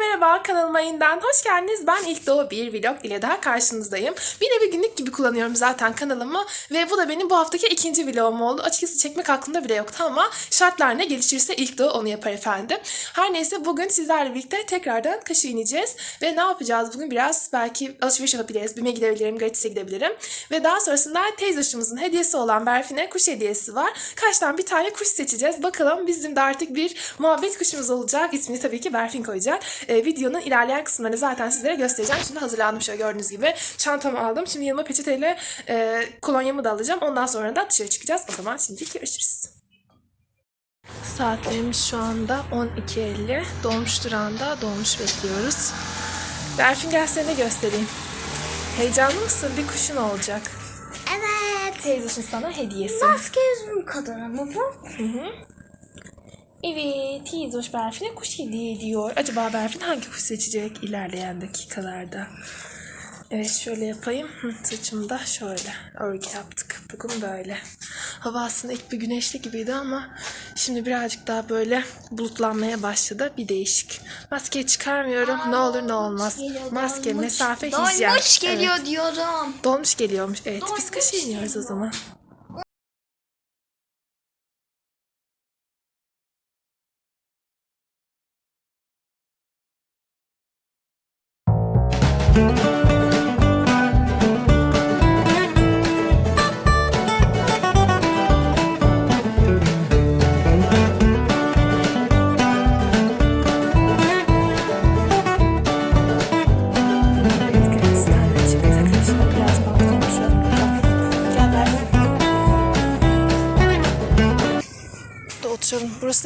merhaba kanalıma yeniden hoş geldiniz. Ben İlk Doğu bir vlog ile daha karşınızdayım. Bir nevi günlük gibi kullanıyorum zaten kanalımı ve bu da benim bu haftaki ikinci vlogum oldu. Açıkçası çekmek aklımda bile yoktu ama şartlar ne gelişirse İlk Doğu onu yapar efendim. Her neyse bugün sizlerle birlikte tekrardan kaşı ineceğiz ve ne yapacağız bugün biraz belki alışveriş yapabiliriz, BİM'e gidebilirim, gratis'e gidebilirim ve daha sonrasında teyzoşumuzun hediyesi olan Berfin'e kuş hediyesi var. Kaçtan bir tane kuş seçeceğiz. Bakalım bizim de artık bir muhabbet kuşumuz olacak. İsmini tabii ki Berfin koyacak. Ee, videonun ilerleyen kısımlarını zaten sizlere göstereceğim. Şimdi hazırlandım şöyle gördüğünüz gibi. Çantamı aldım. Şimdi yanıma peçeteyle e, kolonyamı da alacağım. Ondan sonra da dışarı çıkacağız. O zaman şimdi görüşürüz. Saatlerimiz şu anda 12.50. Dolmuş durağında dolmuş bekliyoruz. Berfin gel seni göstereyim. Heyecanlı mısın? Bir kuşun olacak. Evet. Teyzesin sana hediyesi. Maske yüzüm kadar ama bu. Evet, Tizoş Berfin'e kuş hediye ediyor. Acaba Berfin hangi kuş seçecek ilerleyen dakikalarda? Evet şöyle yapayım. Hı, Saçımı da şöyle örgü yaptık. Bugün böyle. Hava aslında ilk bir güneşli gibiydi ama şimdi birazcık daha böyle bulutlanmaya başladı. Bir değişik. Maskeyi çıkarmıyorum. ne olur ne olmaz. geliyor, Maske, dolmuş. mesafe, hijyen. Dolmuş geliyor Evet. diyorum. Dolmuş geliyormuş. Evet, biz Dolmuş kaça iniyoruz o zaman?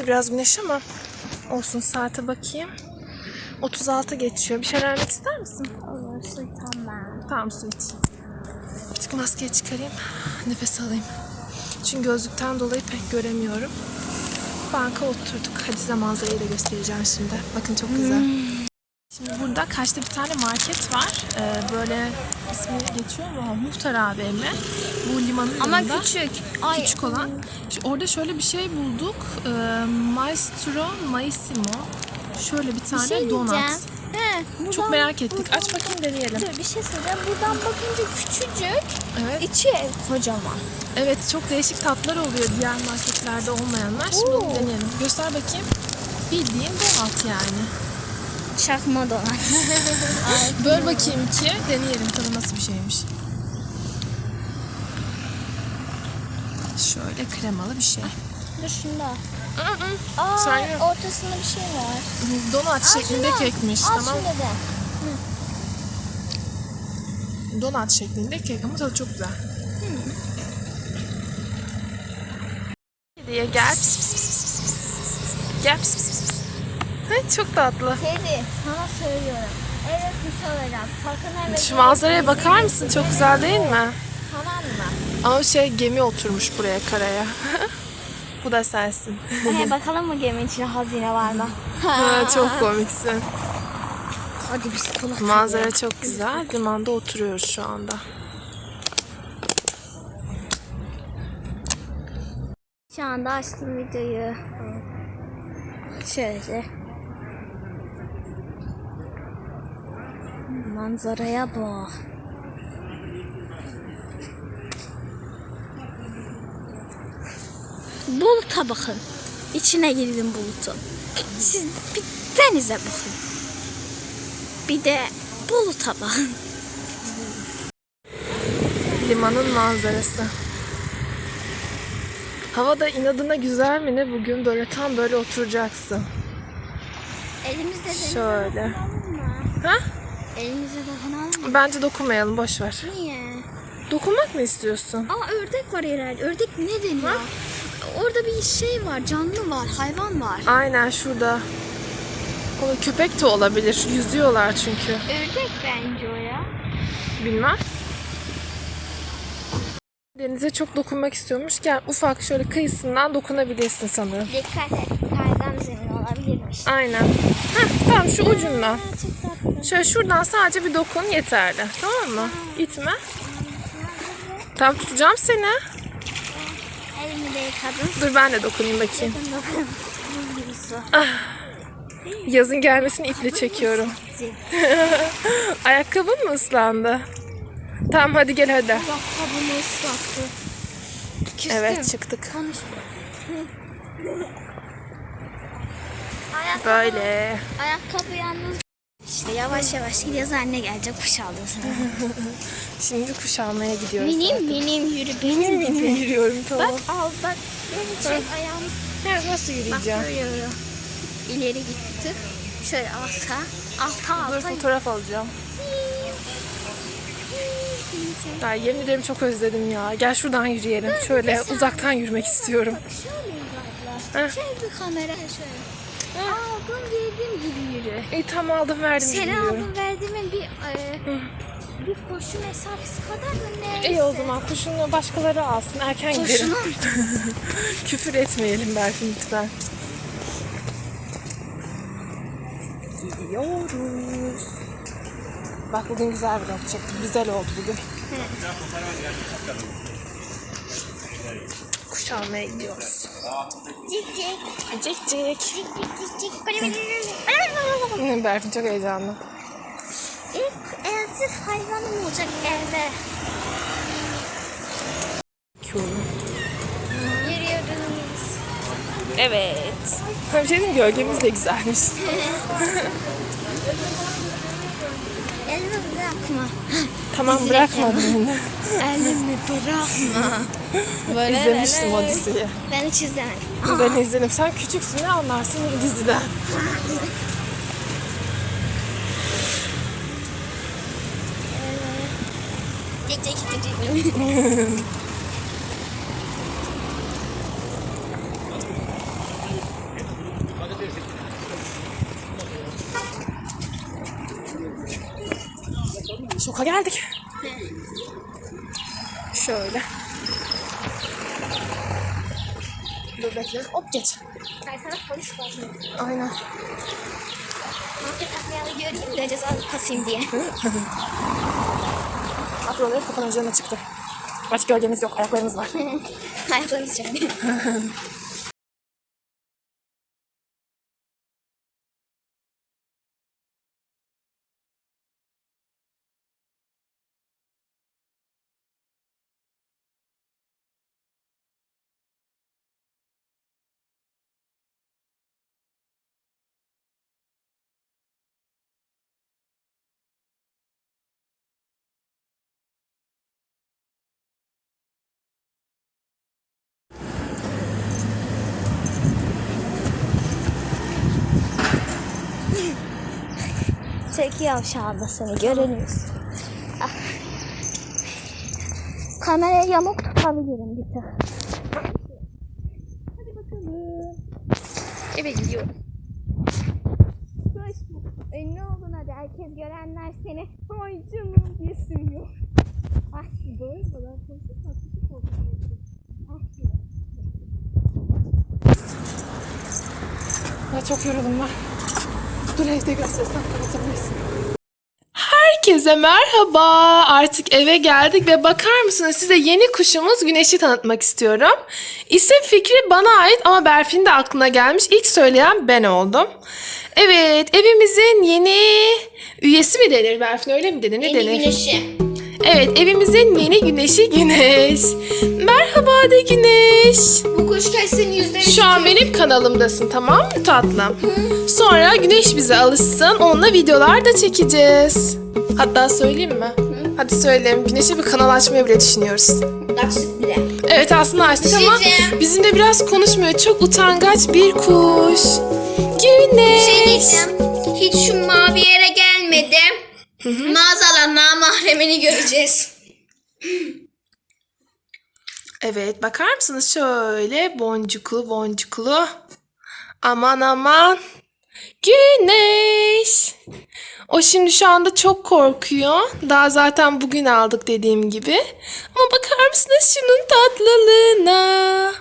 Burası biraz güneş ama olsun saate bakayım. 36 geçiyor. Bir şeyler yemek ister misin? Olursa tamam. Tamam su iç. Artık maskeyi çıkarayım. Nefes alayım. Çünkü gözlükten dolayı pek göremiyorum. Banka oturduk. Hadi size manzarayı da göstereceğim şimdi. Bakın çok güzel. Şimdi burada karşıda bir tane market var. Ee, böyle ismi geçiyor mu? Muhtar AVM. Bu limanın Ama yanında. küçük. Ay. Küçük olan. Şu- Orada şöyle bir şey bulduk. Ee, Maestro Maissimo. Şöyle bir tane şey donat. He, buradan, Çok merak ettik. buradan- Aç bakayım deneyelim. Dur bir şey söyleyeceğim. Buradan bakınca küçücük. Evet. içi kocaman. Evet çok değişik tatlar oluyor diğer marketlerde olmayanlar. Şimdi onu deneyelim. Göster bakayım. Bildiğin donat yani. Çakma donat. Böl bakayım ki deneyelim tadı nasıl bir şeymiş. Şöyle kremalı bir şey. Dur şunda. Aa, Sen ye. ortasında bir şey var. Donat şeklinde şunu. kekmiş. Al tamam. şunu da. Donat şeklinde kek ama tadı çok güzel. Hediye gel. Pis, pis, pis, pis, pis. Gel. Pis, pis, pis, çok tatlı. Kedi sana söylüyorum. Eve kuş alacağız. Sakın eve Şu manzaraya bakar mısın? Çok güzel değil mi? Tamam mı? Ama şey gemi oturmuş buraya karaya. Bu da sensin. He, bakalım mı gemi içinde hazine var mı? Ha, çok komiksin. Hadi biz kulak. Manzara çok güzel. Limanda oturuyoruz şu anda. Şu anda açtım videoyu. Şöyle. Manzaraya bak. Buluta bakın. İçine girdim bulutun. Siz bir denize bakın. Bir de buluta bakın. Limanın manzarası. Hava da inadına güzel mi ne bugün böyle tam böyle oturacaksın. Elimizde denize Şöyle. Ha? Elimize dokunalım mı? Bence dokunmayalım boş ver. Niye? Dokunmak mı istiyorsun? Aa ördek var herhalde. Ördek ne deniyor? Orada bir şey var, canlı var, hayvan var. Aynen şurada. O köpek de olabilir. Yüzüyorlar çünkü. Ördek bence o ya. Bilmem. Denize çok dokunmak istiyormuş. Gel ufak şöyle kıyısından dokunabilirsin sanırım. Dikkat et, kaygan zemin olabilirmiş. Aynen. Heh, tamam şu ucundan. Şöyle şuradan sadece bir dokun yeterli. Tamam mı? İtme. Tamam tutacağım seni. Elimi de yıkadım. Dur ben de dokunayım bakayım. Buz gibi su. Yazın gelmesini iple çekiyorum. Ayakkabın mı ıslandı? Tamam hadi gel hadi. Ayakkabımı ıslattı. Küstüm. Evet çıktık. Konuş. Ayakkabı, Böyle. ayakkabı yalnız. İşte yavaş yavaş gidiyoruz anne gelecek kuş aldı sana. Şimdi kuş almaya gidiyoruz. Minim minim yürü Benim benim benim yürüyorum tamam. Bak al bak. Beni çek ayağım. Ya, nasıl Bak yürüyeceğim? böyle yürü. İleri gitti. Şöyle alta. Alta Dur alta. fotoğraf alacağım. Ya yemin ederim çok özledim ya. Gel şuradan yürüyelim. Şöyle uzaktan yürümek istiyorum. Heh. Şöyle bir kamera şöyle. Aldım verdim gibi yürü. İyi tam aldım verdim Seni gidiyorum. aldım verdiğimin bir e, bir koşu mesafesi kadar mı ne? İyi o zaman kuşunu başkaları alsın. Erken gidelim. Küfür etmeyelim Berfin lütfen. Gidiyoruz. Bak bugün güzel bir vlog çektim. Güzel oldu bugün. Kuş almaya gidiyoruz. Cik cik Cik cik. cik cik cik cik. Berfin çok heyecanlı. İlk evcil hayvanım olacak evde. Yürüyoruz. Evet. Ha, bir şey diyeyim gölgemiz de güzelmiş. Elimi bırakma. Tamam bırakmadım beni. Elimi bırakma. Böyle İzlemiştim böyle. o diziyi. Ben hiç izlemedim. Ben izledim. Sen küçüksün ne anlarsın diziden. Cik cik cik. Şoka geldik. Şöyle. Dur bekle. Hop geç. Ben sana polis var. Aynen. Market atmayalı göreyim de ceza kasayım diye. Aproları kapanın üzerine çıktı. Başka gölgemiz yok. Ayaklarımız var. Ayaklarınız çekti. Çekiyor aşağıda seni görünüyoruz. Ah. Kameraya yamuk tutabilirim bir tık. Hadi bakalım. Eve gidiyoruz. Koş. Ünlü oldun hadi. Herkes görenler seni. Ay canım diye sürüyor. Ay böyle kadar konuşup konuşup konuşup. Ya çok yoruldum ben. Dur evde göstersen kapatabilirsin. Herkese merhaba. Artık eve geldik ve bakar mısınız size yeni kuşumuz Güneş'i tanıtmak istiyorum. İsim fikri bana ait ama Berfin'in de aklına gelmiş. İlk söyleyen ben oldum. Evet evimizin yeni üyesi mi denir Berfin öyle mi denir? Ne denir? güneşi. Evet evimizin yeni güneşi Güneş. Merhaba de Güneş. Bu kuş kesin yüzde yüz. Şu an benim kanalımdasın tamam mı tatlım? Sonra Güneş bize alışsın onunla videolar da çekeceğiz. Hatta söyleyeyim mi? Hadi söyleyeyim. Güneş'e bir kanal açmayı bile düşünüyoruz. Açtık bile. Evet aslında açtık şey ama bizimle biraz konuşmuyor. Çok utangaç bir kuş. Güneş. Şey diyeceğim. Hiç şu mavi yere gelmedi. Maazallah namahremini göreceğiz. Evet bakar mısınız şöyle boncuklu boncuklu. Aman aman. Güneş. O şimdi şu anda çok korkuyor. Daha zaten bugün aldık dediğim gibi. Ama bakar mısınız şunun tatlılığına?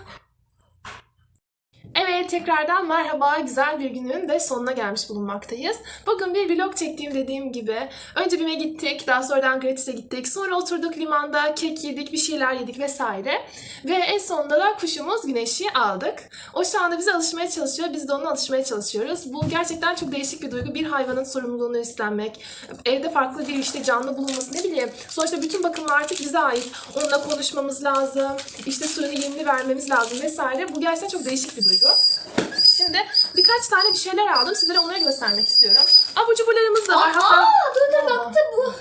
Evet tekrardan merhaba. Güzel bir günün de sonuna gelmiş bulunmaktayız. Bugün bir vlog çektiğim dediğim gibi. Önce BİM'e gittik, daha sonradan Gratis'e gittik. Sonra oturduk limanda, kek yedik, bir şeyler yedik vesaire. Ve en sonunda da kuşumuz Güneş'i aldık. O şu anda bize alışmaya çalışıyor, biz de ona alışmaya çalışıyoruz. Bu gerçekten çok değişik bir duygu. Bir hayvanın sorumluluğunu üstlenmek, evde farklı bir işte canlı bulunması ne bileyim. Sonuçta bütün bakımlar artık bize ait. Onunla konuşmamız lazım, işte suyunu yemini vermemiz lazım vesaire. Bu gerçekten çok değişik bir duygu. Şimdi birkaç tane bir şeyler aldım. Sizlere onları göstermek istiyorum. Abur cuburlarımız da var. Hatta Aa, dur dur Aa. baktı bu.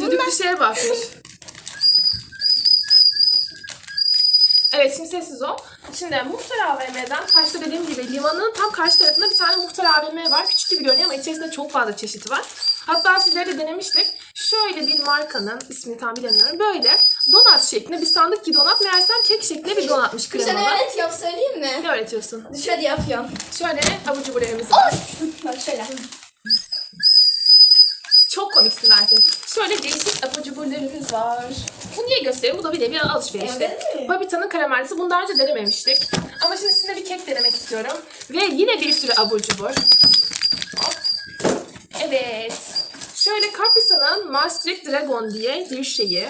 düdük bir şeye bakmış. Evet şimdi sessiz ol. Şimdi Muhtar AVM'den karşıda dediğim gibi limanın tam karşı tarafında bir tane Muhtar AVM var. Küçük gibi görünüyor ama içerisinde çok fazla çeşit var. Hatta sizlere de denemiştik. Şöyle bir markanın ismini tam bilemiyorum. Böyle donat şeklinde bir sandık ki donat meğersem kek şeklinde bir donatmış Sana kremalı. öğretiyorum söyleyeyim mi? Ne öğretiyorsun? Şöyle yapıyorum. Şöyle abur cuburlarımız var. Bak şöyle. Çok komiksin Berfin. Şöyle değişik abur cuburlarımız var. Bu niye gösteriyorum? Bu da bir nevi alışverişti. Evet? Babita'nın karamellisi. Bunu daha önce denememiştik. Ama şimdi sizinle bir kek denemek istiyorum. Ve yine bir sürü abur cubur. Hop. Evet. Şöyle Caprisa'nın Maastricht Dragon diye bir şeyi.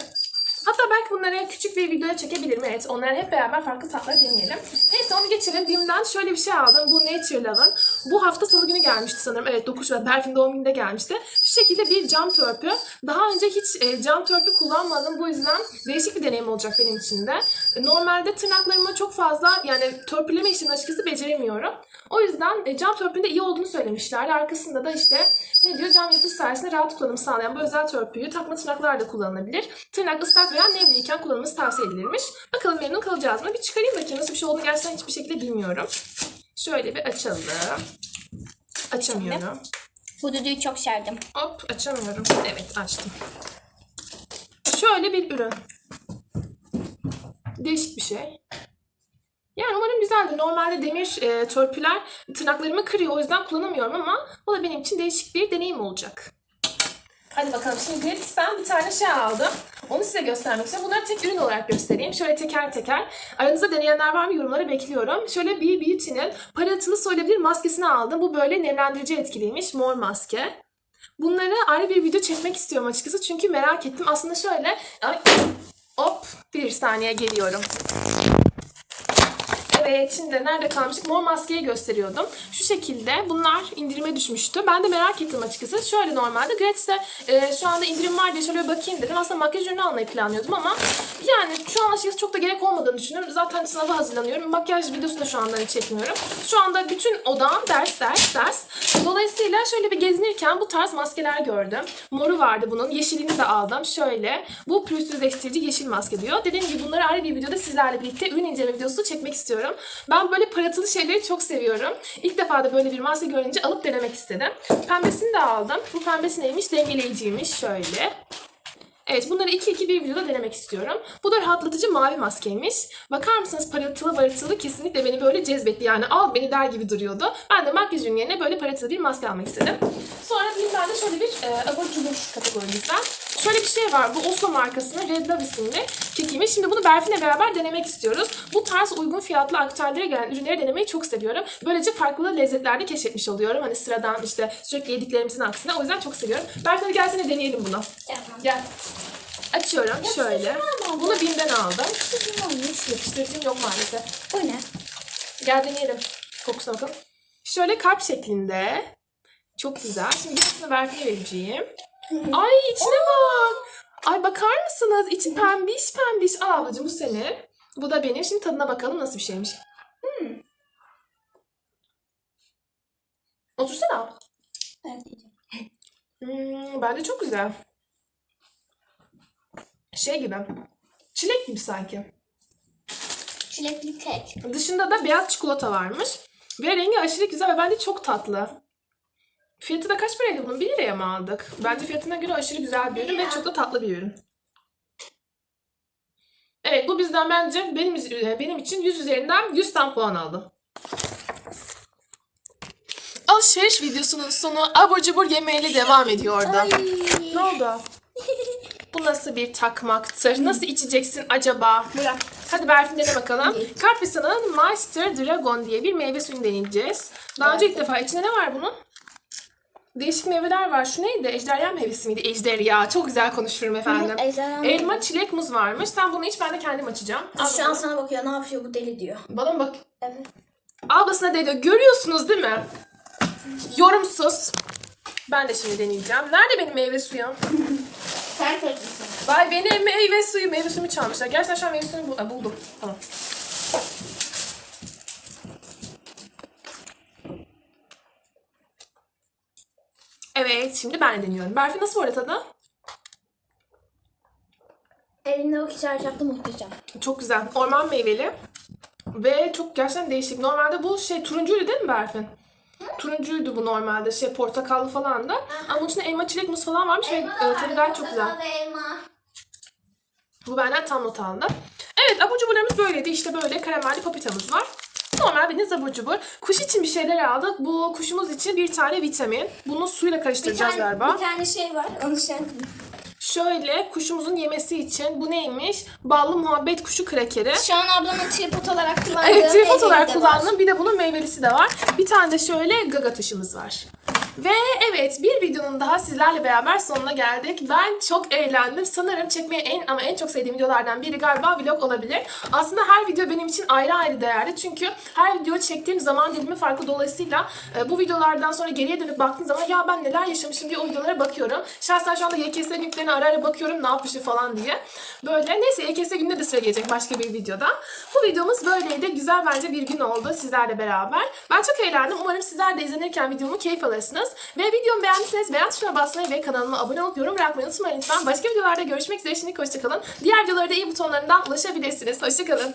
Hatta belki bunları küçük bir videoya çekebilirim. Evet, onları hep beraber farklı tatlar deneyelim. Neyse onu geçelim. Bim'den şöyle bir şey aldım. Bu Nature Love'ın. Bu hafta salı günü gelmişti sanırım. Evet, 9 Şubat. Berfin doğum gününde gelmişti. Şu şekilde bir cam törpü. Daha önce hiç e, cam törpü kullanmadım. Bu yüzden değişik bir deneyim olacak benim için de. Normalde tırnaklarıma çok fazla yani törpüleme işini açıkçası beceremiyorum. O yüzden e, cam törpünün de iyi olduğunu söylemişler. Arkasında da işte ne diyor? Cam yapısı sayesinde rahat kullanım sağlayan bu özel törpüyü takma tırnaklarla kullanılabilir. Tırnak ıslak veya nemliyken kullanılması tavsiye edilirmiş. Bakalım memnun kalacağız mı? Bir çıkarayım bakayım nasıl bir şey olduğunu gerçekten hiçbir şekilde bilmiyorum. Şöyle bir açalım. Açamıyorum. Bu düdüğü çok sevdim. Hop açamıyorum. Evet açtım. Şöyle bir ürün. Değişik bir şey. Yani umarım güzeldir. Normalde demir e, törpüler tırnaklarımı kırıyor. O yüzden kullanamıyorum ama bu da benim için değişik bir deneyim olacak. Hadi bakalım. Şimdi Gratis'ten bir tane şey aldım. Onu size göstermek istiyorum. Bunları tek ürün olarak göstereyim. Şöyle teker teker. Aranızda deneyenler var mı? Yorumlara bekliyorum. Şöyle B Beauty'nin parıltılı soyulabilir maskesini aldım. Bu böyle nemlendirici etkiliymiş. Mor maske. Bunları ayrı bir video çekmek istiyorum açıkçası. Çünkü merak ettim. Aslında şöyle... Ay, hop bir saniye geliyorum. Evet şimdi nerede kalmıştık? Mor maskeyi gösteriyordum. Şu şekilde bunlar indirime düşmüştü. Ben de merak ettim açıkçası. Şöyle normalde Gratis'te e, şu anda indirim var diye şöyle bakayım dedim. Aslında makyaj ürünü almayı planlıyordum ama yani şu an açıkçası çok da gerek olmadığını düşünüyorum. Zaten sınava hazırlanıyorum. Makyaj videosu da şu anda çekmiyorum. Şu anda bütün odam ders ders ders. Dolayısıyla şöyle bir gezinirken bu tarz maskeler gördüm. Moru vardı bunun. Yeşilini de aldım. Şöyle. Bu pürüzsüzleştirici yeşil maske diyor. Dediğim gibi bunları ayrı bir videoda sizlerle birlikte ürün inceleme videosu çekmek istiyorum. Ben böyle parıltılı şeyleri çok seviyorum. İlk defa da böyle bir maske görünce alıp denemek istedim. Pembesini de aldım. Bu pembesi neymiş? Dengeleyiciymiş. Şöyle. Evet bunları iki iki bir videoda denemek istiyorum. Bu da rahatlatıcı mavi maskeymiş. Bakar mısınız parıltılı parıltılı kesinlikle beni böyle cezbetti. Yani al beni der gibi duruyordu. Ben de makyajın yerine böyle parıltılı bir maske almak istedim. Sonra bir tane şöyle bir e, abur cubur kategorimizden. Şöyle bir şey var. Bu Oslo markasının Red Love isimli kekiymiş. Şimdi bunu Berfin'le beraber denemek istiyoruz. Bu tarz uygun fiyatlı aktarlara gelen ürünleri denemeyi çok seviyorum. Böylece farklı lezzetler de keşfetmiş oluyorum. Hani sıradan işte sürekli yediklerimizin aksine. O yüzden çok seviyorum. Berfin hadi gelsene deneyelim bunu. Tamam. Gel. Açıyorum şöyle. sıcak Bunu BİM'den aldım. Olmuş. Yapıştırıcım yok maalesef. Bu ne? Gel deneyelim. Kokusuna bakalım. Şöyle kalp şeklinde. Çok güzel. Şimdi bir kısmını Berfin'e vereceğim. Ay içine bak. Ay bakar mısınız? İçi pembiş pembiş. Al ablacığım bu senin. Bu da benim. Şimdi tadına bakalım nasıl bir şeymiş. Otursana. Ben. Hmm, bence çok güzel. Şey gibi. Çilek gibi sanki. Çilekli kek. Dışında da beyaz çikolata varmış. Ve rengi aşırı güzel ve bence çok tatlı. Fiyatı da kaç paraydı bunun? 1 liraya mı aldık? Bence fiyatına göre aşırı güzel bir ürün ve çok da tatlı bir ürün. Evet bu bizden bence benim benim için 100 üzerinden 100 tam puan aldım. Alışveriş videosunun sonu abur cubur yemeğiyle devam ediyordu. Ay. Ne oldu? Bu nasıl bir takmaktır? Nasıl içeceksin acaba? Bırak. Hadi Berfin dene bakalım. Karpuzan'ın Master Dragon diye bir meyve suyunu deneyeceğiz. Daha önce ilk defa içinde ne var bunun? Değişik meyveler var. Şu neydi? Ejderha meyvesi miydi? Ejderha. Çok güzel konuşurum efendim. ejderha Elma, çilek, muz varmış. Sen bunu iç ben de kendim açacağım. Şu an sana bakıyor ne yapıyor bu deli diyor. Bana bak. Evet. Ablasına dedi. Görüyorsunuz değil mi? Yorumsuz. Ben de şimdi deneyeceğim. Nerede benim meyve suyum? Sen teklisin. Vay benim meyve suyu. Meyve suyumu çalmışlar. Gerçekten şu an meyve suyunu bul- buldum. Tamam. Evet, şimdi ben deniyorum. Berfi nasıl bu arada tadı? Elinde o yaptı muhteşem. Çok güzel. Orman meyveli. Ve çok gerçekten değişik. Normalde bu şey turuncuydu değil mi Berfin? Turuncuydu bu normalde. Şey portakallı falan da. Ama bunun içinde elma, çilek, muz falan varmış ve e, tadı gayet çok güzel. Bu benden tam not aldı. Evet abur cuburlarımız böyleydi. İşte böyle karamelli papitamız var. Normal bildiğiniz abur cubur. Kuş için bir şeyler aldık. Bu kuşumuz için bir tane vitamin. Bunu suyla karıştıracağız galiba. bir tane şey var. Onu sen Şöyle kuşumuzun yemesi için bu neymiş? Ballı muhabbet kuşu krakeri. Şu an ablamın tripod olarak kullandığı Evet tripod olarak de kullandım. Bir de bunun meyvelisi de var. Bir tane de şöyle gaga taşımız var. Ve evet bir videonun daha sizlerle beraber sonuna geldik. Ben çok eğlendim. Sanırım çekmeyi en ama en çok sevdiğim videolardan biri galiba vlog olabilir. Aslında her video benim için ayrı ayrı değerli. Çünkü her video çektiğim zaman dilimi farklı. Dolayısıyla e, bu videolardan sonra geriye dönüp baktığım zaman ya ben neler yaşamışım diye o videolara bakıyorum. Şahsen şu anda YKS yüklerine ara ara bakıyorum ne yapmışım falan diye. Böyle neyse YKS günde de sıra gelecek başka bir videoda. Bu videomuz böyleydi. Güzel bence bir gün oldu sizlerle beraber. Ben çok eğlendim. Umarım sizler de izlenirken videomu keyif alırsınız. Ve videomu beğendiyseniz beğen tuşuna basmayı ve kanalıma abone olup yorum bırakmayı unutmayın lütfen. Başka videolarda görüşmek üzere. Şimdilik hoşçakalın. Diğer videolara da iyi butonlarından ulaşabilirsiniz. Hoşçakalın.